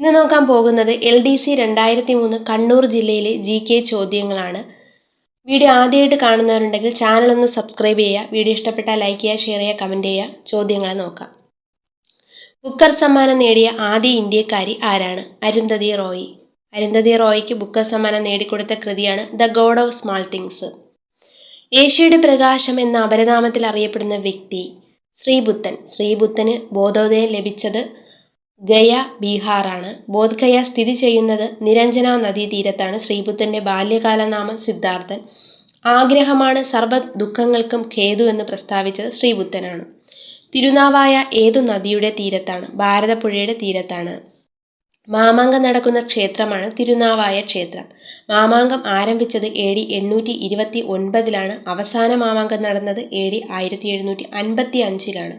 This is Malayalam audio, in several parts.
ഇന്ന് നോക്കാൻ പോകുന്നത് എൽ ഡി സി രണ്ടായിരത്തി മൂന്ന് കണ്ണൂർ ജില്ലയിലെ ജി കെ ചോദ്യങ്ങളാണ്. വീഡിയോ ആദ്യമായിട്ട് കാണുന്നവരുണ്ടെങ്കിൽ ചാനൽ ഒന്ന് സബ്സ്ക്രൈബ് ചെയ്യുക. വീഡിയോ ഇഷ്ടപ്പെട്ടാൽ ലൈക്ക് ചെയ്യുക ഷെയർ ചെയ്യുക കമന്റ് ചെയ്യുക. ചോദ്യങ്ങളെ നോക്കാം. ബുക്കർ സമ്മാനം നേടിയ ആദ്യ ഇന്ത്യക്കാരി ആരാണ്? അരുന്ധതി റോയി. അരുന്ധതി റോയിക്ക് ബുക്കർ സമ്മാനം നേടിക്കൊടുത്ത കൃതിയാണ് the God of Small Things ഏഷ്യയുടെ പ്രകാശം എന്ന അപരനാമത്തിൽ അറിയപ്പെടുന്ന വ്യക്തി ശ്രീബുദ്ധൻ. ശ്രീബുദ്ധന് ബോധോദയം ലഭിച്ചത് ഗയ ബീഹാറാണ്. ബോധ്ഗയ സ്ഥിതി ചെയ്യുന്നത് നിരഞ്ജന നദീതീരത്താണ്. ശ്രീബുദ്ധന്റെ ബാല്യകാലനാമം സിദ്ധാർത്ഥൻ. ആഗ്രഹമാണ് സർവ ദുഃഖങ്ങൾക്കും ഖേദു എന്ന് പ്രസ്താവിച്ചത് ശ്രീബുദ്ധനാണ്. തിരുനാവായ ഏതു നദിയുടെ തീരത്താണ്? ഭാരതപ്പുഴയുടെ തീരത്താണ്. മാമാങ്കം നടക്കുന്ന ക്ഷേത്രമാണ് തിരുനാവായ ക്ഷേത്രം. മാമാങ്കം ആരംഭിച്ചത് എ ഡി എണ്ണൂറ്റി ഇരുപത്തി ഒൻപതിലാണ്. അവസാന മാമാങ്കം നടന്നത് എ ഡി ആയിരത്തി എഴുന്നൂറ്റി അൻപത്തി അഞ്ചിലാണ്.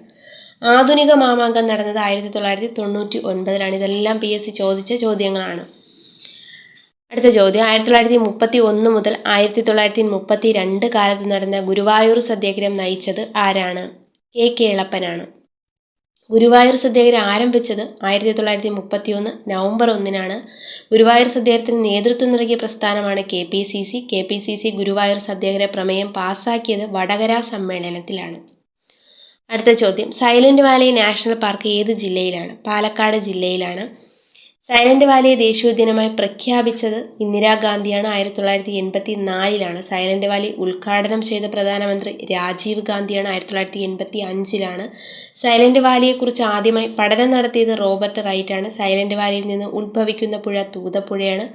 ആധുനിക മാമാങ്കം നടന്നത് ആയിരത്തി തൊള്ളായിരത്തി തൊണ്ണൂറ്റി ഒൻപതിലാണ് ഇതെല്ലാം പി എസ് സി ചോദിച്ച ചോദ്യങ്ങളാണ്. അടുത്ത ചോദ്യം. ആയിരത്തി തൊള്ളായിരത്തി മുപ്പത്തി ഒന്ന് മുതൽ ആയിരത്തി തൊള്ളായിരത്തി മുപ്പത്തി രണ്ട് കാലത്ത് നടന്ന ഗുരുവായൂർ സത്യാഗ്രഹം നയിച്ചത് ആരാണ്? കെ കേളപ്പനാണ്. ഗുരുവായൂർ സത്യാഗ്രഹം ആരംഭിച്ചത് ആയിരത്തി തൊള്ളായിരത്തി മുപ്പത്തി ഒന്ന് നവംബർ ഒന്നിനാണ്. ഗുരുവായൂർ സത്യാഗ്രഹത്തിന് നേതൃത്വം നൽകിയ പ്രസ്ഥാനമാണ് K P C C. K P C C Guruvayur സത്യാഗ്രഹ പ്രമേയം പാസാക്കിയത് വടകര സമ്മേളനത്തിലാണ്. അടുത്ത ചോദ്യം. സൈലന്റ് വാലി നാഷണൽ പാർക്ക് ഏത് ജില്ലയിലാണ്? പാലക്കാട് ജില്ലയിലാണ്. സൈലന്റ് വാലിയെ ദേശീയോദ്യാനമായി പ്രഖ്യാപിച്ചത് ഇന്ദിരാഗാന്ധിയാണ് ആയിരത്തി തൊള്ളായിരത്തി എൺപത്തി നാലിലാണ് സൈലന്റ് വാലി ഉദ്ഘാടനം ചെയ്ത പ്രധാനമന്ത്രി രാജീവ് ഗാന്ധിയാണ്. ആയിരത്തി തൊള്ളായിരത്തി എൺപത്തി അഞ്ചിലാണ് സൈലന്റ് വാലിയെക്കുറിച്ച് ആദ്യമായി പഠനം നടത്തിയത് റോബർട്ട് റൈറ്റ് ആണ് സൈലന്റ് വാലിയിൽ നിന്ന് ഉത്ഭവിക്കുന്ന പുഴ തൂതപ്പുഴയാണ്.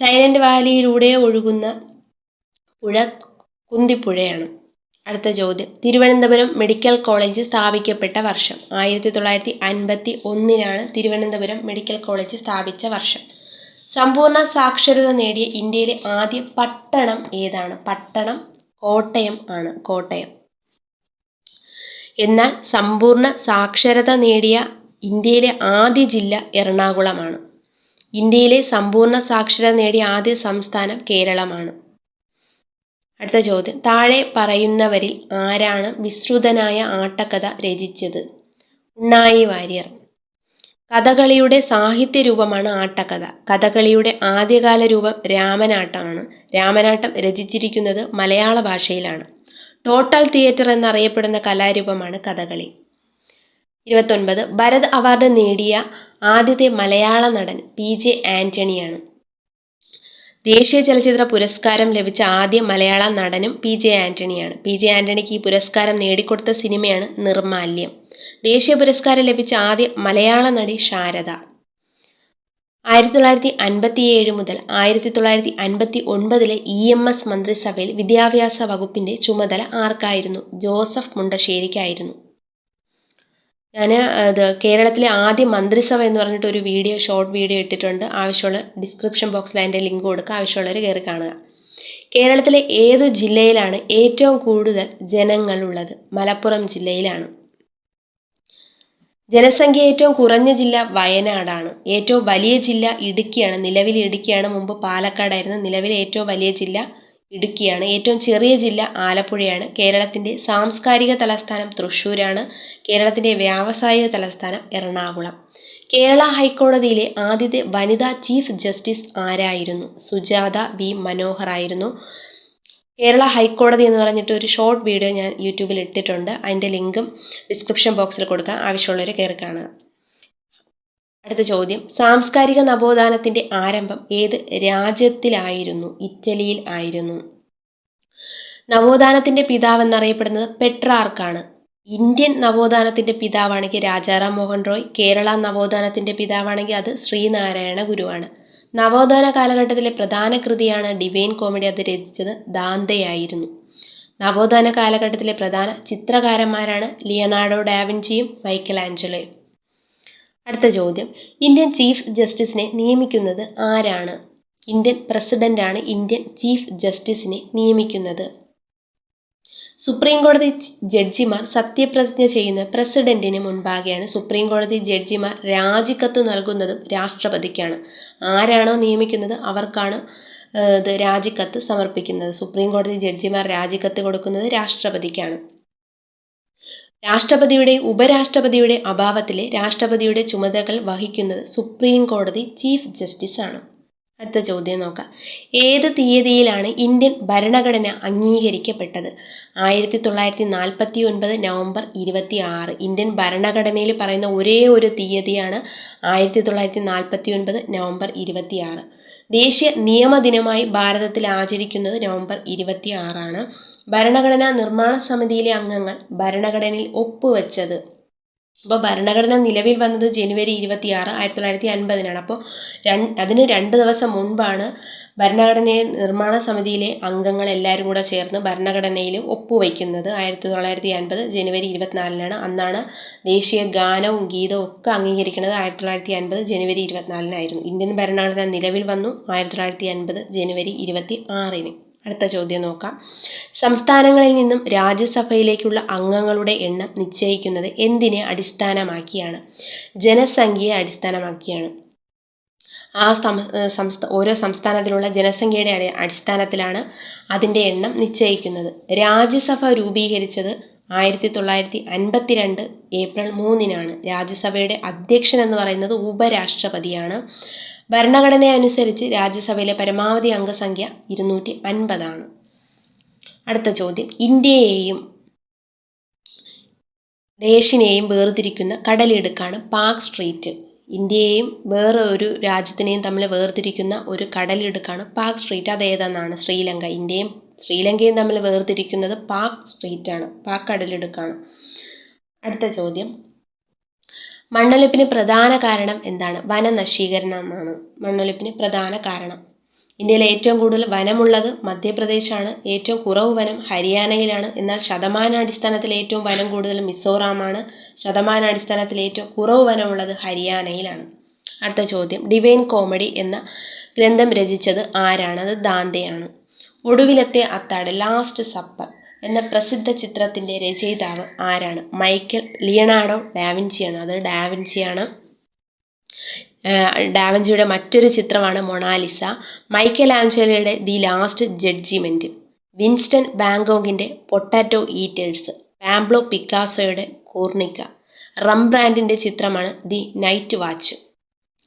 സൈലന്റ് വാലിയിലൂടെ ഒഴുകുന്ന പുഴ കുന്തിപ്പുഴയാണ്. അടുത്ത ചോദ്യം. തിരുവനന്തപുരം മെഡിക്കൽ കോളേജ് സ്ഥാപിക്കപ്പെട്ട വർഷം. ആയിരത്തി തൊള്ളായിരത്തി അൻപത്തി ഒന്നിനാണ് തിരുവനന്തപുരം മെഡിക്കൽ കോളേജ് സ്ഥാപിച്ച വർഷം. സമ്പൂർണ സാക്ഷരത നേടിയ ഇന്ത്യയിലെ ആദ്യ പട്ടണം ഏതാണ്? പട്ടണം കോട്ടയം ആണ്. കോട്ടയം. എന്നാൽ സമ്പൂർണ സാക്ഷരത നേടിയ ഇന്ത്യയിലെ ആദ്യ ജില്ല എറണാകുളമാണ് ഇന്ത്യയിലെ സമ്പൂർണ സാക്ഷരത നേടിയ ആദ്യ സംസ്ഥാനം കേരളമാണ്. അടുത്ത ചോദ്യം. താഴെ പറയുന്നവരിൽ ആരാണ് വിശ്രുതനായ ആട്ടക്കഥ രചിച്ചത്? ഉണ്ണായി വാര്യർ. കഥകളിയുടെ സാഹിത്യ രൂപമാണ് ആട്ടക്കഥ. കഥകളിയുടെ ആദ്യകാല രൂപം രാമനാട്ടമാണ് രാമനാട്ടം രചിച്ചിരിക്കുന്നത് മലയാള ഭാഷയിലാണ്. ടോട്ടൽ തിയേറ്റർ എന്നറിയപ്പെടുന്ന കലാരൂപമാണ് കഥകളി. ഇരുപത്തൊൻപത്. ഭരത് അവാർഡ് നേടിയ ആദ്യത്തെ മലയാള നടൻ പി ജെ ആന്റണിയാണ്. ദേശീയ ചലച്ചിത്ര പുരസ്കാരം ലഭിച്ച ആദ്യ മലയാള നടനും പി ജെ ആന്റണിയാണ്. പി ജെ ആന്റണിക്ക് ഈ പുരസ്കാരം നേടിക്കൊടുത്ത സിനിമയാണ് നിർമാല്യം. ദേശീയ പുരസ്കാരം ലഭിച്ച ആദ്യ മലയാള നടി ശാരദ. ആയിരത്തി തൊള്ളായിരത്തി അൻപത്തി ഏഴ് മുതൽ ആയിരത്തി തൊള്ളായിരത്തി അൻപത്തി ഒൻപതിലെ ഇ എം എസ് മന്ത്രിസഭയിൽ വിദ്യാഭ്യാസ വകുപ്പിന്റെ ചുമതല ആർക്കായിരുന്നു? ജോസഫ് മുണ്ടശ്ശേരിക്കായിരുന്നു. ഞാൻ ഇത് കേരളത്തിലെ ആദ്യ മന്ത്രിസഭ എന്ന് പറഞ്ഞിട്ട് ഒരു വീഡിയോ ഷോർട്ട് വീഡിയോ ഇട്ടിട്ടുണ്ട്. ആവശ്യമുള്ള ഡിസ്ക്രിപ്ഷൻ ബോക്സിൽ അതിന്റെ ലിങ്ക് കൊടുക്കുക. ആവശ്യമുള്ളവർ കയറി കാണുക. കേരളത്തിലെ ഏതു ജില്ലയിലാണ് ഏറ്റവും കൂടുതൽ ജനങ്ങളുള്ളത്? മലപ്പുറം ജില്ലയിലാണ്. ജനസംഖ്യ ഏറ്റവും കുറഞ്ഞ ജില്ല വയനാടാണ്. ഏറ്റവും വലിയ ജില്ല ഇടുക്കിയാണ്. നിലവിൽ ഇടുക്കിയാണ്. മുമ്പ് പാലക്കാടായിരുന്നു. നിലവിൽ ഏറ്റവും വലിയ ജില്ല ഇടുക്കിയാണ്. ഏറ്റവും ചെറിയ ജില്ല ആലപ്പുഴയാണ്. കേരളത്തിന്റെ സാംസ്കാരിക തലസ്ഥാനം തൃശ്ശൂരാണ്. കേരളത്തിന്റെ വ്യാവസായിക തലസ്ഥാനം എറണാകുളം. കേരള ഹൈക്കോടതിയിലെ ആദ്യത്തെ വനിതാ ചീഫ് ജസ്റ്റിസ് ആരായിരുന്നു? സുജാത വി. മനോഹർ ആയിരുന്നു. കേരള ഹൈക്കോടതി എന്ന് പറഞ്ഞിട്ട് ഒരു ഷോർട്ട് വീഡിയോ ഞാൻ യൂട്യൂബിൽ ഇട്ടിട്ടുണ്ട്. അതിന്റെ ലിങ്കും ഡിസ്ക്രിപ്ഷൻ ബോക്സിൽ കൊടുക്കാം. ആവശ്യമുള്ളവർ കയറി കാണുക അടുത്ത ചോദ്യം. സാംസ്കാരിക നവോത്ഥാനത്തിന്റെ ആരംഭം ഏത് രാജ്യത്തിലായിരുന്നു? ഇറ്റലിയിൽ ആയിരുന്നു. നവോത്ഥാനത്തിന്റെ പിതാവ് എന്നറിയപ്പെടുന്നത് പെട്രാർക്കാണ്. ഇന്ത്യൻ നവോത്ഥാനത്തിന്റെ പിതാവാണെങ്കിൽ രാജാറാം മോഹൻ റോയ് കേരള നവോത്ഥാനത്തിന്റെ പിതാവാണെങ്കിൽ അത് ശ്രീനാരായണ ഗുരുവാണ്. നവോത്ഥാന കാലഘട്ടത്തിലെ പ്രധാന കൃതിയാണ് ഡിവൈൻ കോമഡി അത് രചിച്ചത് ദാന്തയായിരുന്നു. നവോത്ഥാന കാലഘട്ടത്തിലെ പ്രധാന ചിത്രകാരന്മാരാണ് ലിയനാർഡോ ഡാവിഞ്ചിയും മൈക്കൽ ആഞ്ചലോയും അടുത്ത ചോദ്യം. ഇന്ത്യൻ ചീഫ് ജസ്റ്റിസിനെ നിയമിക്കുന്നത് ആരാണ്? ഇന്ത്യൻ പ്രസിഡന്റാണ് ഇന്ത്യൻ ചീഫ് ജസ്റ്റിസിനെ നിയമിക്കുന്നത്. സുപ്രീം കോടതി ജഡ്ജിമാർ സത്യപ്രതിജ്ഞ ചെയ്യുന്ന പ്രസിഡന്റിന് മുൻപാകെയാണ് സുപ്രീം കോടതി ജഡ്ജിമാർ രാജിക്കത്ത് നൽകുന്നതും രാഷ്ട്രപതിക്കാണ്. ആരാണോ നിയമിക്കുന്നത് അവർക്കാണ് ഇത് രാജിക്കത്ത് സമർപ്പിക്കുന്നത്. സുപ്രീം കോടതി ജഡ്ജിമാർ രാജിക്കത്ത് കൊടുക്കുന്നത് രാഷ്ട്രപതിക്കാണ്. രാഷ്ട്രപതിയുടെ ഉപരാഷ്ട്രപതിയുടെ അഭാവത്തിലെ രാഷ്ട്രപതിയുടെ ചുമതലകൾ വഹിക്കുന്നത് സുപ്രീം കോടതി ചീഫ് ജസ്റ്റിസ് ആണ്. അടുത്ത ചോദ്യം നോക്കാം. ഏത് തീയതിയിലാണ് ഇന്ത്യൻ ഭരണഘടന അംഗീകരിക്കപ്പെട്ടത്? ആയിരത്തി തൊള്ളായിരത്തി നാൽപ്പത്തി ഒൻപത് നവംബർ ഇരുപത്തി ആറ് ഇന്ത്യൻ ഭരണഘടനയിൽ പറയുന്ന ഒരേ ഒരു തീയതിയാണ് ആയിരത്തി തൊള്ളായിരത്തി നാൽപ്പത്തി ഒൻപത് നവംബർ ഇരുപത്തി ആറ് ദേശീയ നിയമദിനമായി ഭാരതത്തിൽ ആചരിക്കുന്നത് നവംബർ ഇരുപത്തി ആറാണ് ഭരണഘടനാ നിർമ്മാണ സമിതിയിലെ അംഗങ്ങൾ ഭരണഘടനയിൽ ഒപ്പുവെച്ചത്. അപ്പോൾ ഭരണഘടന നിലവിൽ വന്നത് ജനുവരി ഇരുപത്തി ആറ് ആയിരത്തി തൊള്ളായിരത്തി അൻപതിനാണ് അപ്പോൾ രണ്ട് അതിന് രണ്ട് ദിവസം മുൻപാണ് ഭരണഘടനയെ നിർമ്മാണ സമിതിയിലെ അംഗങ്ങൾ എല്ലാവരും കൂടെ ചേർന്ന് ഭരണഘടനയിൽ ഒപ്പുവയ്ക്കുന്നത് ആയിരത്തി തൊള്ളായിരത്തി അൻപത് ജനുവരി ഇരുപത്തിനാലിനാണ്. അന്നാണ് ദേശീയ ഗാനവും ഗീതവും ഒക്കെ അംഗീകരിക്കുന്നത്. ആയിരത്തി തൊള്ളായിരത്തി അൻപത് ജനുവരി ഇരുപത്തിനാലിനായിരുന്നു. ഇന്ത്യൻ ഭരണഘടന നിലവിൽ വന്നു. ആയിരത്തി തൊള്ളായിരത്തി അൻപത് ജനുവരി ഇരുപത്തി ആറിന് അടുത്ത ചോദ്യം നോക്കാം. സംസ്ഥാനങ്ങളിൽ നിന്നും രാജ്യസഭയിലേക്കുള്ള അംഗങ്ങളുടെ എണ്ണം നിശ്ചയിക്കുന്നത് എന്തിനെ അടിസ്ഥാനമാക്കിയാണ്? ജനസംഖ്യയെ അടിസ്ഥാനമാക്കിയാണ്. ആ സംസ്ഥാ ഓരോ സംസ്ഥാനത്തിലുള്ള ജനസംഖ്യയുടെ അടിസ്ഥാനത്തിലാണ് അതിന്റെ എണ്ണം നിശ്ചയിക്കുന്നത്. രാജ്യസഭ രൂപീകരിച്ചത് ആയിരത്തി തൊള്ളായിരത്തി അൻപത്തിരണ്ട് ഏപ്രിൽ മൂന്നിനാണ്. രാജ്യസഭയുടെ അധ്യക്ഷൻ എന്ന് പറയുന്നത് ഉപരാഷ്ട്രപതിയാണ്. ഭരണഘടന അനുസരിച്ച് രാജ്യസഭയിലെ പരമാവധി അംഗസംഖ്യ ഇരുന്നൂറ്റി അൻപതാണ്. അടുത്ത ചോദ്യം. ഇന്ത്യയെയും ദേശിനെയും വേർതിരിക്കുന്ന കടലിടുക്കാണ് പാക് സ്ട്രീറ്റ്. ഇന്ത്യയെയും വേറെ ഒരു രാജ്യത്തിനെയും തമ്മിൽ വേർതിരിക്കുന്ന ഒരു കടലിടുക്കാണ് പാക് സ്ട്രീറ്റ്. അതേതെന്നാണ് ശ്രീലങ്ക. ഇന്ത്യയും ശ്രീലങ്കയും തമ്മിൽ വേർതിരിക്കുന്നത് പാക് സ്ട്രീറ്റാണ് പാക് കടലിടുക്കാണ്. അടുത്ത ചോദ്യം. മണ്ണൊലിപ്പിന് പ്രധാന കാരണം എന്താണ്? വനനശീകരണമാണ്. മണ്ണൊലിപ്പിന് പ്രധാന കാരണം. ഇന്ത്യയിൽ ഏറ്റവും കൂടുതൽ വനമുള്ളത് മധ്യപ്രദേശാണ്. ഏറ്റവും കുറവ് വനം ഹരിയാനയിലാണ്. എന്നാൽ ശതമാനാടിസ്ഥാനത്തിൽ ഏറ്റവും വനം കൂടുതൽ മിസോറാമാണ്. ശതമാനാടിസ്ഥാനത്തിൽ ഏറ്റവും കുറവ് വനമുള്ളത് ഹരിയാനയിലാണ്. അടുത്ത ചോദ്യം. ഡിവൈൻ കോമഡി എന്ന ഗ്രന്ഥം രചിച്ചത് ആരാണ്? അത് ദാന്തയാണ്. ഒടുവിലത്തെ അത്താട് ലാസ്റ്റ് സപ്പർ. എന്ന പ്രസിദ്ധ ചിത്രത്തിന്റെ രചയിതാവ് ആരാണ്? മൈക്കൽ ലിയണാർഡോ ഡാവിൻസിയാണ് അത് ഡാവിൻസിയാണ് ഡാവിൻസിയുടെ മറ്റൊരു ചിത്രമാണ് മൊണാലിസ. മൈക്കൽ ആഞ്ചലോയുടെ ദി ലാസ്റ്റ് ജഡ്ജിമെന്റ് വിൻസ്റ്റൺ ബാങ്കോങ്ങിന്റെ പൊട്ടാറ്റോ ഈറ്റേഴ്സ്. പാംബ്ലോ പിക്കാസോയുടെ കൂർണിക്ക. റംബ്രാൻഡിന്റെ ചിത്രമാണ് ദി നൈറ്റ് വാച്ച്.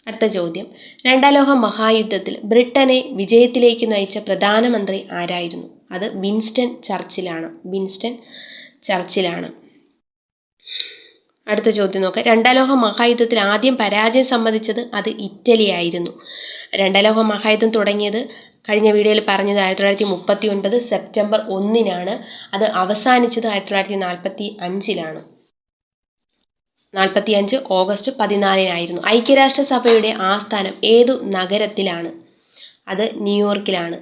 അടുത്ത ചോദ്യം. രണ്ടാം ലോക മഹായുദ്ധത്തിൽ ബ്രിട്ടനെ വിജയത്തിലേക്ക് നയിച്ച പ്രധാനമന്ത്രി ആരായിരുന്നു? അത് വിൻസ്റ്റൺ ചർച്ചിലാണ്. വിൻസ്റ്റൺ ചർച്ചിലാണ്. അടുത്ത ചോദ്യം നോക്കാം. രണ്ടാം ലോക മഹായുദ്ധത്തിൽ ആദ്യം പരാജയം സംബന്ധിച്ചത് അത് ഇറ്റലി ആയിരുന്നു രണ്ടാം ലോക മഹായുദ്ധം തുടങ്ങിയത് കഴിഞ്ഞ വീഡിയോയിൽ പറഞ്ഞത് ആയിരത്തി തൊള്ളായിരത്തി മുപ്പത്തി ഒൻപത് സെപ്റ്റംബർ ഒന്നിനാണ്. അത് അവസാനിച്ചത് ആയിരത്തി തൊള്ളായിരത്തി നാൽപ്പത്തി അഞ്ചിലാണ് നാൽപ്പത്തി അഞ്ച് ഓഗസ്റ്റ് പതിനാലിനായിരുന്നു. ഐക്യരാഷ്ട്രസഭയുടെ ആസ്ഥാനം ഏതു നഗരത്തിലാണ്? അത് ന്യൂയോർക്കിലാണ്.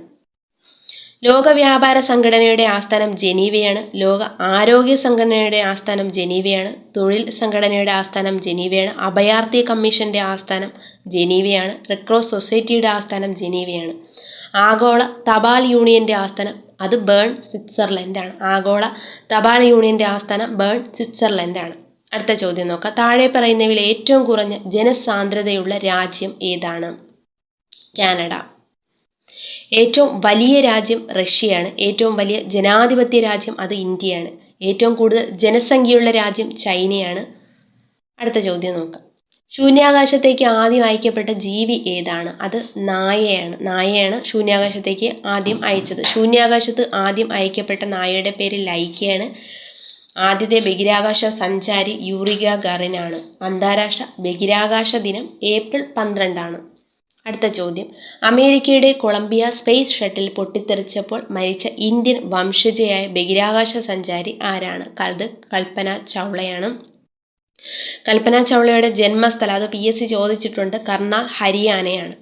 ലോക വ്യാപാര സംഘടനയുടെ ആസ്ഥാനം ജനീവയാണ്. ലോക ആരോഗ്യ സംഘടനയുടെ ആസ്ഥാനം ജനീവയാണ്. തൊഴിൽ സംഘടനയുടെ ആസ്ഥാനം ജനീവയാണ്. അഭയാർത്ഥി കമ്മീഷന്റെ ആസ്ഥാനം ജനീവയാണ്. റെഡ് ക്രോസ് സൊസൈറ്റിയുടെ ആസ്ഥാനം ജനീവയാണ്. ആഗോള തപാൽ യൂണിയന്റെ ആസ്ഥാനം അത് ബേൺ സ്വിറ്റ്സർലൻഡാണ്. ആഗോള തപാൽ യൂണിയന്റെ ആസ്ഥാനം ബേൺ സ്വിറ്റ്സർലൻഡാണ്. അടുത്ത ചോദ്യം നോക്കാം. താഴെ പറയുന്നവയിൽ ഏറ്റവും കുറഞ്ഞ ജനസാന്ദ്രതയുള്ള രാജ്യം ഏതാണ്? കാനഡ. ഏറ്റവും വലിയ രാജ്യം റഷ്യയാണ്. ഏറ്റവും വലിയ ജനാധിപത്യ രാജ്യം അത് ഇന്ത്യയാണ്. ഏറ്റവും കൂടുതൽ ജനസംഖ്യയുള്ള രാജ്യം ചൈനയാണ്. അടുത്ത ചോദ്യം നോക്കാം. ശൂന്യാകാശത്തേക്ക് ആദ്യം അയക്കപ്പെട്ട ജീവി ഏതാണ്? അത് നായയാണ്. നായയാണ് ശൂന്യാകാശത്തേക്ക് ആദ്യം അയച്ചത്. ശൂന്യാകാശത്ത് ആദ്യം അയക്കപ്പെട്ട നായയുടെ പേര് ലൈക്കയാണ്. ആദ്യത്തെ ബഹിരാകാശ സഞ്ചാരി യൂറിക ഗറിനാണ്. അന്താരാഷ്ട്ര ബഹിരാകാശ ദിനം ഏപ്രിൽ പന്ത്രണ്ടാണ്. അടുത്ത ചോദ്യം. അമേരിക്കയുടെ കൊളംബിയ സ്പേസ് ഷട്ടിൽ പൊട്ടിത്തെറിച്ചപ്പോൾ മരിച്ച ഇന്ത്യൻ വംശജയായ ബഹിരാകാശ സഞ്ചാരി ആരാണ്? അത് കൽപ്പന ചൗളയാണ്. കൽപ്പന ചൗളയുടെ ജന്മസ്ഥലം അത് പി എസ് സി ചോദിച്ചിട്ടുണ്ട് കർണാൽ ഹരിയാനയാണ്.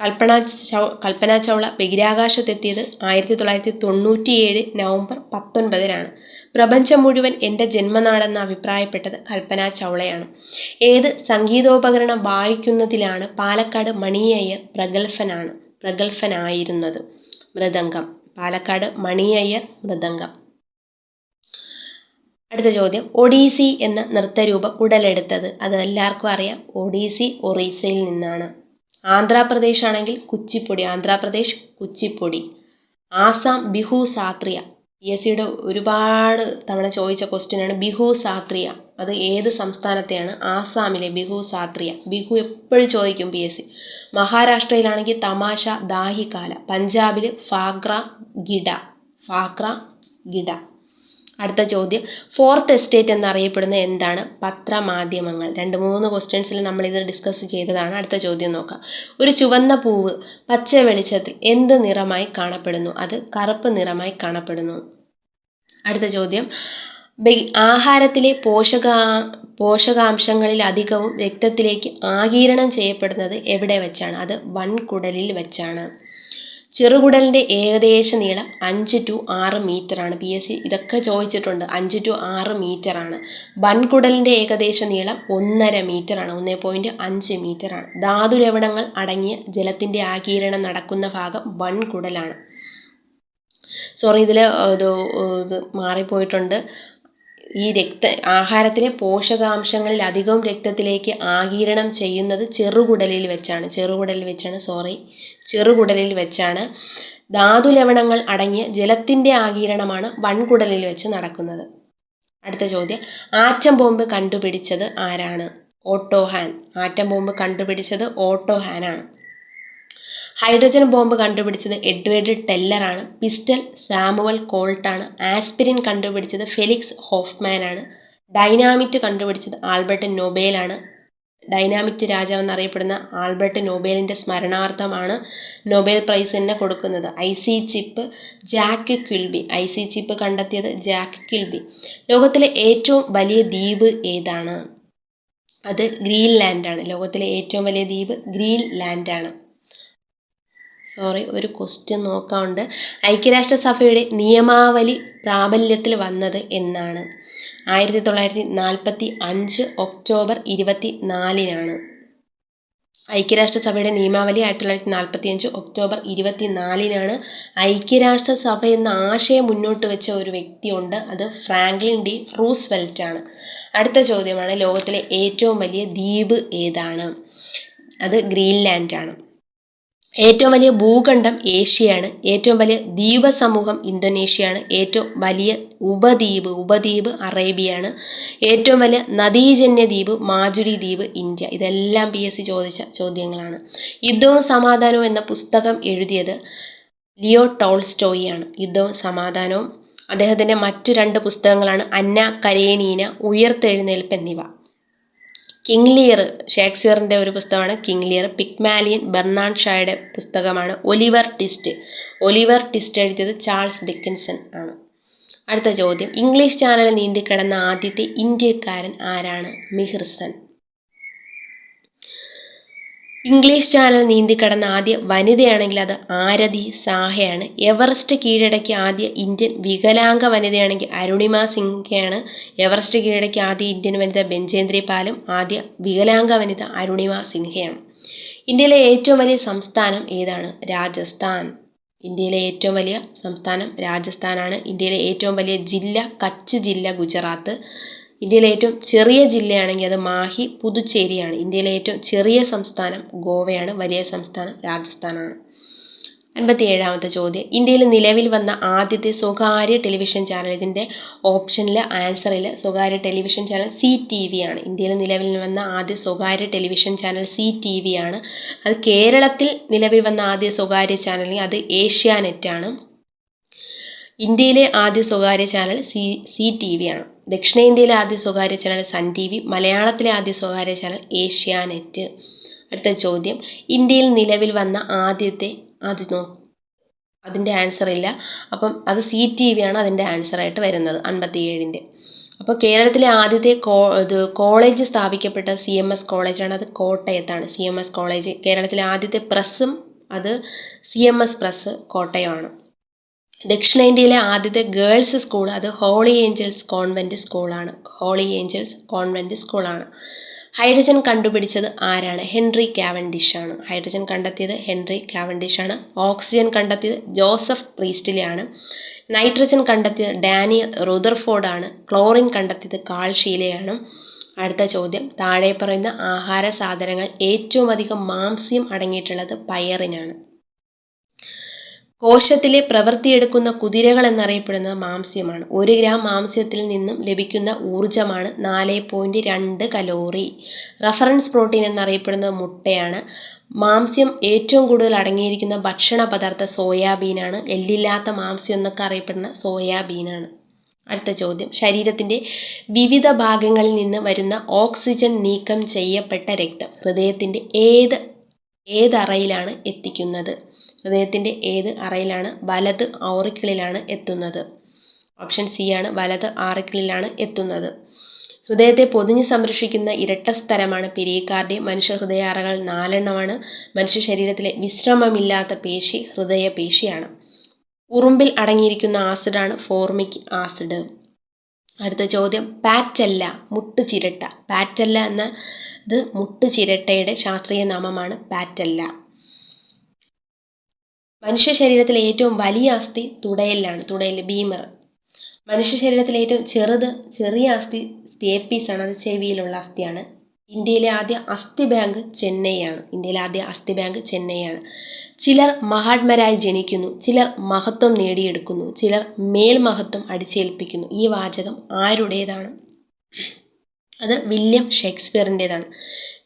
കൽപ്പന ചൗ കൽപ്പന ചൗള ബഹിരാകാശത്തെത്തിയത് ആയിരത്തി തൊള്ളായിരത്തി തൊണ്ണൂറ്റിയേഴ് നവംബർ പത്തൊൻപതിനാണ്. പ്രപഞ്ചം മുഴുവൻ എന്റെ ജന്മനാടെന്ന് അഭിപ്രായപ്പെട്ടത് കൽപ്പന ചൗളയാണ്. ഏത് സംഗീതോപകരണം വായിക്കുന്നതിലാണ് പാലക്കാട് മണിയയ്യർ പ്രഗത്ഭനാണ് പ്രഗത്ഭനായിരുന്നത്? മൃദംഗം. പാലക്കാട് മണിയയ്യർ മൃദംഗം. അടുത്ത ചോദ്യം. ഒഡീസി എന്ന നൃത്തരൂപം ഉടലെടുത്തത് അത് എല്ലാവർക്കും അറിയാം. ഒഡീസി ഒറീസയിൽ നിന്നാണ്. ആന്ധ്രാപ്രദേശ് ആണെങ്കിൽ കുച്ചിപ്പൊടി ആന്ധ്രാപ്രദേശ് കുച്ചിപ്പൊടി. ആസാം ബിഹു സാത്രിയ. പി എസ് സിയുടെ ഒരുപാട് തവണ ചോദിച്ച ക്വസ്റ്റ്യനാണ് ബിഹു സാത്രിയ. അത് ഏത് സംസ്ഥാനത്തെയാണ്? ആസാമിലെ ബിഹു സാത്രിയ. ബിഹു എപ്പോഴും ചോദിക്കും പി എസ് സി. മഹാരാഷ്ട്രയിലാണെങ്കിൽ തമാശ ദാഹികാല. പഞ്ചാബിൽ ഫാഗ്ര ഗിഡ. ഫാഗ്ര ഗിഡ. അടുത്ത ചോദ്യം. ഫോർത്ത് എസ്റ്റേറ്റ് എന്നറിയപ്പെടുന്ന എന്താണ്? പത്രമാധ്യമങ്ങൾ. രണ്ട് മൂന്ന് ക്വസ്റ്റ്യൻസിൽ നമ്മൾ ഇത് ഡിസ്കസ് ചെയ്തതാണ്. അടുത്ത ചോദ്യം നോക്കാം. ഒരു ചുവന്ന പൂവ് പച്ച വെളിച്ചത്തിൽ എന്ത് നിറമായി കാണപ്പെടുന്നു? അത് കറുപ്പ് നിറമായി കാണപ്പെടുന്നു. അടുത്ത ചോദ്യം. ആഹാരത്തിലെ പോഷക പോഷകാംശങ്ങളിൽ അധികവും രക്തത്തിലേക്ക് ആഗിരണം ചെയ്യപ്പെടുന്നത് എവിടെ വെച്ചാണ്? അത് വൻകുടലിൽ വെച്ചാണ്. ചെറുകുടലിന്റെ ഏകദേശ നീളം അഞ്ച് ടു ആറ് ആണ്. പി എസ് സി ഇതൊക്കെ ചോദിച്ചിട്ടുണ്ട്. അഞ്ച് ടു ആറ് ആണ്. വൻകുടലിന്റെ ഏകദേശ നീളം ഒന്നര ആണ്. ഒന്നേ പോയിന്റ് അഞ്ച് ആണ്. ധാതുലവണങ്ങൾ അടങ്ങിയ ജലത്തിന്റെ ആഗിരണം നടക്കുന്ന ഭാഗം വൻകുടലാണ്. സോറി ഇതിൽ ഇത് ഇത് മാറിപ്പോയിട്ടുണ്ട്. ഈ രക്ത ആഹാരത്തിലെ പോഷകാംശങ്ങളിൽ അധികവും രക്തത്തിലേക്ക് ആഗിരണം ചെയ്യുന്നത് ചെറുകുടലിൽ വെച്ചാണ്. ചെറുകുടലിൽ വെച്ചാണ് സോറി ചെറുകുടലിൽ വെച്ചാണ് ധാതു ധാതുലവണങ്ങൾ അടങ്ങിയ ജലത്തിന്റെ ആഗിരണമാണ് വൻകുടലിൽ വെച്ച് നടക്കുന്നത്. അടുത്ത ചോദ്യം. ആറ്റം ബോംബ് കണ്ടുപിടിച്ചത് ആരാണ്? Otto Hahn. ആറ്റം ബോംബ് കണ്ടുപിടിച്ചത് ഓട്ടോഹാനാണ്. ഹൈഡ്രജൻ ബോംബ് കണ്ടുപിടിച്ചത് എഡ്വേർഡ് ടെല്ലറാണ് പിസ്റ്റൽ സാമുവൽ കോൾട്ടാണ് ആസ്പിരിൻ കണ്ടുപിടിച്ചത് ഫെലിക്സ് ഹോഫ്മാനാണ് ഡൈനാമിറ്റ് കണ്ടുപിടിച്ചത് ആൽബർട്ട് നൊബേലാണ് ഡൈനാമിറ്റ് രാജാവ് എന്നറിയപ്പെടുന്ന ആൽബർട്ട് നൊബേലിന്റെ സ്മരണാർത്ഥമാണ് നൊബേൽ പ്രൈസ് തന്നെ കൊടുക്കുന്നത്. I C chip Jack Kilby I C chip കണ്ടെത്തിയത് ജാക്ക് ക്വിൽബി ലോകത്തിലെ ഏറ്റവും വലിയ ദ്വീപ് ഏതാണ്? അത് ഗ്രീൻലാൻഡാണ് ലോകത്തിലെ ഏറ്റവും വലിയ ദ്വീപ് ഗ്രീൻലാൻഡാണ് സോറി ഒരു ക്വസ്റ്റ്യൻ നോക്കാനുണ്ട്. ഐക്യരാഷ്ട്രസഭയുടെ നിയമാവലി പ്രാബല്യത്തിൽ വന്നത് എന്നാണ്. ആയിരത്തി തൊള്ളായിരത്തി നാൽപ്പത്തി അഞ്ച് ഒക്ടോബർ ഇരുപത്തി നാലിനാണ് ഐക്യരാഷ്ട്രസഭയുടെ നിയമാവലി ആയിരത്തി തൊള്ളായിരത്തി നാൽപ്പത്തി അഞ്ച് ഒക്ടോബർ ഇരുപത്തി നാലിനാണ് ഐക്യരാഷ്ട്രസഭ എന്ന ആശയം മുന്നോട്ട് വെച്ച ഒരു വ്യക്തിയുണ്ട്. അത് ഫ്രാങ്ക്ലിൻ ഡി റൂസ്വെൽറ്റ് ആണ്. അടുത്ത ചോദ്യമാണ്. ലോകത്തിലെ ഏറ്റവും വലിയ ദ്വീപ് ഏതാണ്? അത് ഗ്രീൻലാൻഡ് ആണ്. ഏറ്റവും വലിയ ഭൂഖണ്ഡം ഏഷ്യയാണ്. ഏറ്റവും വലിയ ദ്വീപസമൂഹം ഇന്തോനേഷ്യയാണ്. ഏറ്റവും വലിയ ഉപദ്വീപ് ഉപദ്വീപ് അറേബ്യയാണ്. ഏറ്റവും വലിയ നദീജന്യ ദ്വീപ് മാജുരി ദ്വീപ് ഇന്ത്യ. ഇതെല്ലാം പി എസ് സി ചോദിച്ച ചോദ്യങ്ങളാണ്. യുദ്ധവും സമാധാനവും എന്ന പുസ്തകം എഴുതിയത് ലിയോ ടോൾസ്റ്റോയിയാണ്. യുദ്ധവും സമാധാനവും അദ്ദേഹത്തിന്റെ മറ്റു രണ്ട് പുസ്തകങ്ങളാണ് അന്ന കരേനീന ഉയർത്തെഴുന്നേൽപ്പ് എന്നിവ. കിങ് ലിയർ ഷേക്സ്പിയറിന്റെ ഒരു പുസ്തകമാണ് കിങ് ലിയർ പിക്മാലിയൻ ബെർണാൻഡ് ഷായുടെ പുസ്തകമാണ് ഒലിവർ ടിസ്റ്റ്. ഒലിവർ ടിസ്റ്റ് എഴുതിയത് ചാൾസ് ഡിക്കിൻസൺ ആണ്. അടുത്ത ചോദ്യം. ഇംഗ്ലീഷ് ചാനൽ നീന്തിക്കിടന്ന ആദ്യത്തെ ഇന്ത്യക്കാരൻ ആരാണ്? മിഹിർസൻ ഇംഗ്ലീഷ് ചാനൽ നീന്തിക്കടന്ന ആദ്യ വനിതയാണെങ്കിൽ അത് ആരതി സാഹയാണ്. എവറസ്റ്റ് കീഴടക്കിയ ആദ്യ ഇന്ത്യൻ വികലാംഗ വനിതയാണെങ്കിൽ അരുണിമ സിംഗയാണ്. എവറസ്റ്റ് കീഴടക്കിയ ആദ്യ ഇന്ത്യൻ വനിത ബെഞ്ചേന്ദ്രി പാലും ആദ്യ വികലാംഗ വനിത അരുണിമ സിൻഹയാണ് ഇന്ത്യയിലെ ഏറ്റവും വലിയ സംസ്ഥാനം ഏതാണ്? രാജസ്ഥാൻ. ഇന്ത്യയിലെ ഏറ്റവും വലിയ സംസ്ഥാനം രാജസ്ഥാനാണ്. ഇന്ത്യയിലെ ഏറ്റവും വലിയ ജില്ല കച്ച് ജില്ല ഗുജറാത്ത്. ഇന്ത്യയിലെ ഏറ്റവും ചെറിയ ജില്ലയാണെങ്കിൽ അത് മാഹി പുതുച്ചേരിയാണ്. ഇന്ത്യയിലെ ഏറ്റവും ചെറിയ സംസ്ഥാനം ഗോവയാണ്. വലിയ സംസ്ഥാനം രാജസ്ഥാനാണ്. അൻപത്തി ഏഴാമത്തെ ചോദ്യം. ഇന്ത്യയിൽ നിലവിൽ വന്ന ആദ്യത്തെ സ്വകാര്യ ടെലിവിഷൻ ചാനൽ ഇതിന്റെ ഓപ്ഷനിൽ ആൻസറിൽ സ്വകാര്യ television channel C T V ആണ്. ഇന്ത്യയിൽ നിലവിൽ വന്ന ആദ്യ സ്വകാര്യ television channel C T V ആണ്. അത് കേരളത്തിൽ നിലവിൽ വന്ന ആദ്യ സ്വകാര്യ ചാനൽ അത് ഏഷ്യാനെറ്റ് ആണ് ഇന്ത്യയിലെ ആദ്യ സ്വകാര്യ channel C C T V ആണ്. ദക്ഷിണേന്ത്യയിലെ ആദ്യ സ്വകാര്യ ചാനൽ സൺ ടി വി മലയാളത്തിലെ ആദ്യ സ്വകാര്യ ചാനൽ ഏഷ്യാനെറ്റ്. അടുത്ത ചോദ്യം. ഇന്ത്യയിൽ നിലവിൽ വന്ന ആദ്യത്തെ അത് നോ അതിന്റെ ആൻസർ ഇല്ല. അപ്പം അത് സി ടി വി ആണ് അതിന്റെ ആൻസറായിട്ട് വരുന്നത് അൻപത്തി ഏഴിന്റെ അപ്പോൾ കേരളത്തിലെ ആദ്യത്തെ കോ ഇത് കോളേജ് സ്ഥാപിക്കപ്പെട്ട സി എം എസ് കോളേജാണ് അത് കോട്ടയത്താണ്. സി എം എസ് കോളേജ് കേരളത്തിലെ ആദ്യത്തെ പ്രസ്സും അത് സി എം എസ് പ്രസ് കോട്ടയമാണ്. ദക്ഷിണേന്ത്യയിലെ ആദ്യത്തെ ഗേൾസ് സ്കൂൾ അത് ഹോളി ഏഞ്ചൽസ് കോൺവെന്റ് സ്കൂളാണ്. ഹോളി ഏഞ്ചൽസ് കോൺവെന്റ് സ്കൂളാണ്. ഹൈഡ്രജൻ കണ്ടുപിടിച്ചത് ആരാണ്? ഹെൻറി കാവൻഡിഷ് ആണ്. ഹൈഡ്രജൻ കണ്ടെത്തിയത് ഹെൻറി കാവൻഡിഷ് ആണ്. ഓക്സിജൻ കണ്ടെത്തിയത് ജോസഫ് പ്രീസ്റ്റിലെ നൈട്രജൻ കണ്ടെത്തിയത് ഡാനിയൽ റുദർഫോർഡ് ആണ്. ക്ലോറിൻ കണ്ടെത്തിയത് കാൾഷീലയാണ് അടുത്ത ചോദ്യം. താഴെ പറയുന്ന ആഹാര സാധനങ്ങൾ ഏറ്റവും അധികം മാംസ്യം അടങ്ങിയിട്ടുള്ളത് പയറിനാണ്. കോശത്തിലെ പ്രവൃത്തിയെടുക്കുന്ന കുതിരകൾ എന്നറിയപ്പെടുന്നത് മാംസ്യമാണ്. ഒരു ഗ്രാം മാംസ്യത്തിൽ നിന്നും ലഭിക്കുന്ന ഊർജമാണ് നാല് പോയിന്റ് രണ്ട് കലോറി. റഫറൻസ് പ്രോട്ടീൻ എന്നറിയപ്പെടുന്നത് മുട്ടയാണ്. മാംസ്യം ഏറ്റവും കൂടുതൽ അടങ്ങിയിരിക്കുന്ന ഭക്ഷണ പദാർത്ഥ സോയാബീനാണ്. എല്ലില്ലാത്ത മാംസ്യം എന്നൊക്കെ അറിയപ്പെടുന്ന സോയാബീനാണ്. അടുത്ത ചോദ്യം. ശരീരത്തിന്റെ വിവിധ ഭാഗങ്ങളിൽ നിന്ന് വരുന്ന ഓക്സിജൻ നീക്കം ചെയ്യപ്പെട്ട രക്തം ഹൃദയത്തിന്റെ ഏത് ഏതറയിലാണ് എത്തിക്കുന്നത്? ഹൃദയത്തിന്റെ ഏത് അറയിലാണ് വലത് ഓറിക്കിളിലാണ് എത്തുന്നത്? ഓപ്ഷൻ സി ആണ് വലത് ആറിക്കിളിലാണ് എത്തുന്നത്. ഹൃദയത്തെ പൊതിഞ്ഞ് സംരക്ഷിക്കുന്ന ഇരട്ട സ്ഥലമാണ് പെരിക്കാർഡിയം മനുഷ്യ ഹൃദയ അറകൾ നാലെണ്ണമാണ്. മനുഷ്യ ശരീരത്തിലെ വിശ്രമമില്ലാത്ത പേശി ഹൃദയപേശിയാണ് ഉറുമ്പിൽ അടങ്ങിയിരിക്കുന്ന ആസിഡാണ് ഫോർമിക് ആസിഡ്. അടുത്ത ചോദ്യം. പാറ്റല്ല മുട്ടുചിരട്ട. പാറ്റല്ല എന്ന ഇത് മുട്ടുചിരട്ടയുടെ ശാസ്ത്രീയ നാമമാണ് പാറ്റല്ല. മനുഷ്യ ശരീരത്തിലെ ഏറ്റവും വലിയ അസ്ഥി തുടയലിലാണ് തുടയൽ ബീമർ. മനുഷ്യ ശരീരത്തിലെ ഏറ്റവും ചെറുത് ചെറിയ അസ്ഥി സ്റ്റേപ്പീസ് ആണ് അത് ചെവിയിലുള്ള അസ്ഥിയാണ്. ഇന്ത്യയിലെ ആദ്യ അസ്ഥി ബാങ്ക് ചെന്നൈയാണ്. ഇന്ത്യയിലെ ആദ്യ അസ്ഥി ബാങ്ക് ചെന്നൈയാണ്. ചിലർ മഹാത്മരായി ജനിക്കുന്നു ചിലർ മഹത്വം നേടിയെടുക്കുന്നു ചിലർ മേൽമഹത്വം അടിച്ചേൽപ്പിക്കുന്നു. ഈ വാചകം ആരുടേതാണ്? അത് വില്യം ഷേക്സ്പിയറിന്റേതാണ്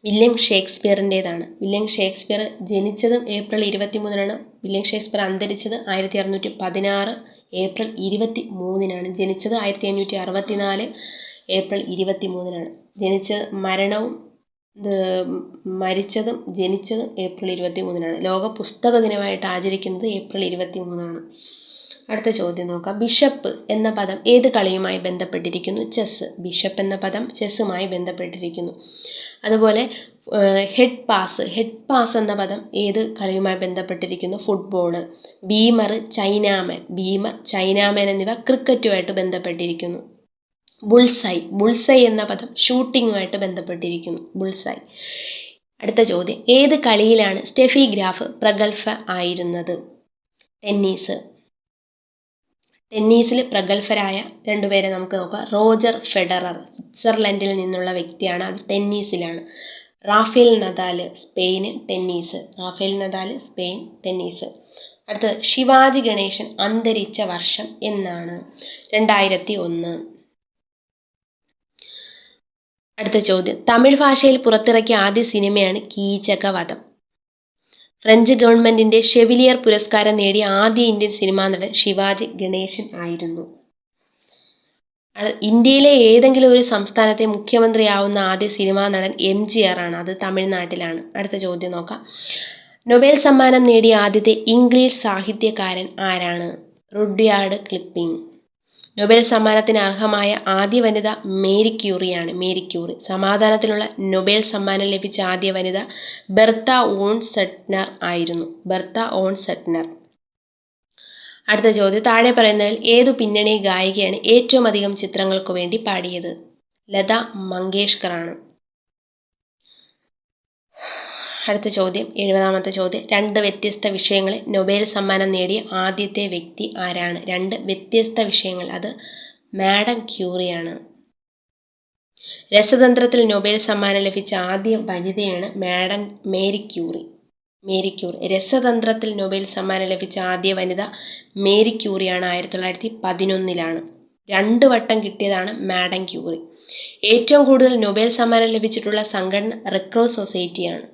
വില്യം ഷേക്സ്പിയറിന്റേതാണ്. വില്യം ഷേക്സ്പിയർ ജനിച്ചതും ഏപ്രിൽ ഇരുപത്തി മൂന്നിനാണ് വില്യം ഷേക്സ്പിയർ അന്തരിച്ചത് ആയിരത്തി അറുന്നൂറ്റി പതിനാറ് ഏപ്രിൽ ഇരുപത്തി മൂന്നിനാണ് ജനിച്ചത് ആയിരത്തി അഞ്ഞൂറ്റി അറുപത്തി നാല് ഏപ്രിൽ ഇരുപത്തി മൂന്നിനാണ് ജനിച്ച മരണവും മരിച്ചതും ജനിച്ചതും ഏപ്രിൽ ഇരുപത്തി മൂന്നിനാണ് ലോക പുസ്തക ദിനമായിട്ട് ആചരിക്കുന്നത് ഏപ്രിൽ ഇരുപത്തി മൂന്നാണ് അടുത്ത ചോദ്യം നോക്കാം. ബിഷപ്പ് എന്ന പദം ഏത് കളിയുമായി ബന്ധപ്പെട്ടിരിക്കുന്നു? ചെസ് ബിഷപ്പ് എന്ന പദം ചെസ്സുമായി ബന്ധപ്പെട്ടിരിക്കുന്നു. അതുപോലെ ഹെഡ് പാസ് ഹെഡ് പാസ് എന്ന പദം ഏത് കളിയുമായി ബന്ധപ്പെട്ടിരിക്കുന്നു? Football beamer chinaman. Beamer chinaman എന്നിവ ക്രിക്കറ്റുമായിട്ട് ബന്ധപ്പെട്ടിരിക്കുന്നു. ബുൾസൈ ബുൾസൈ എന്ന പദം ഷൂട്ടിങ്ങുമായിട്ട് ബന്ധപ്പെട്ടിരിക്കുന്നു. ബുൾസൈ അടുത്ത ചോദ്യം. ഏത് കളിയിലാണ് സ്റ്റെഫി ഗ്രാഫ് പ്രഗത്ഭ ആയിരുന്നത്? ടെന്നീസ് ടെന്നീസിൽ പ്രഗത്ഭരായ രണ്ടുപേരെ നമുക്ക് നോക്കാം. റോജർ ഫെഡറർ സ്വിറ്റ്സർലൻഡിൽ നിന്നുള്ള വ്യക്തിയാണ് അത് ടെന്നീസിലാണ്. Rafael Nadal Spain tennis. Rafael Nadal Spain tennis. അടുത്ത് ശിവാജി ഗണേശൻ അന്തരിച്ച വർഷം എന്നാണ്. രണ്ടായിരത്തി ഒന്ന് അടുത്ത ചോദ്യം. തമിഴ് ഭാഷയിൽ പുറത്തിറക്കിയ ആദ്യ സിനിമയാണ് കീചകവധം. ഫ്രഞ്ച് ഗവൺമെന്റിന്റെ ഷെവിലിയർ പുരസ്കാരം നേടിയ ആദ്യ ഇന്ത്യൻ സിനിമാ നടൻ ശിവാജി ഗണേശൻ ആയിരുന്നു. ഇന്ത്യയിലെ ഏതെങ്കിലും ഒരു സംസ്ഥാനത്തെ മുഖ്യമന്ത്രിയാവുന്ന ആദ്യ സിനിമാ നടൻ എം ജി ആർ ആണ്. അത് തമിഴ്നാട്ടിലാണ്. അടുത്ത ചോദ്യം നോക്കാം. നൊബേൽ സമ്മാനം നേടിയ ആദ്യത്തെ ഇംഗ്ലീഷ് സാഹിത്യകാരൻ ആരാണ്? Rudyard clipping. നൊബേൽ സമ്മാനത്തിന് അർഹമായ ആദ്യ വനിത മേരി ക്യൂറിയാണ്. Marie Curie. സമാധാനത്തിനുള്ള നൊബേൽ സമ്മാനം ലഭിച്ച ആദ്യ വനിത ബെർത്ത ഓൺ സെറ്റ്നർ ആയിരുന്നു. ബെർത്ത ഓൺ സെറ്റ്നർ അടുത്ത ചോദ്യം. താഴെ പറയുന്നതിൽ ഏതു പിന്നണി ഗായികയാണ് ഏറ്റവും അധികം ചിത്രങ്ങൾക്ക് വേണ്ടി പാടിയത്? ലത മങ്കേഷ്കർ ആണ് അടുത്ത ചോദ്യം എഴുപതാമത്തെ ചോദ്യം. രണ്ട് വ്യത്യസ്ത വിഷയങ്ങളിൽ നൊബേൽ സമ്മാനം നേടിയ ആദ്യത്തെ വ്യക്തി ആരാണ്? രണ്ട് വ്യത്യസ്ത വിഷയങ്ങൾ അത് മാഡം ക്യൂറിയാണ് രസതന്ത്രത്തിൽ നൊബേൽ സമ്മാനം ലഭിച്ച ആദ്യ വനിതയാണ് madam Marie Curie. Marie Curie. രസതന്ത്രത്തിൽ Nobel സമ്മാനം ലഭിച്ച ആദ്യ വനിത മേരി ക്യൂറിയാണ് ആയിരത്തി തൊള്ളായിരത്തി പതിനൊന്നിലാണ് രണ്ട് വട്ടം കിട്ടിയതാണ് മാഡം ക്യൂറി. ഏറ്റവും കൂടുതൽ നൊബേൽ സമ്മാനം ലഭിച്ചിട്ടുള്ള സംഘടന റെഡ് ക്രോസ് സൊസൈറ്റിയാണ്.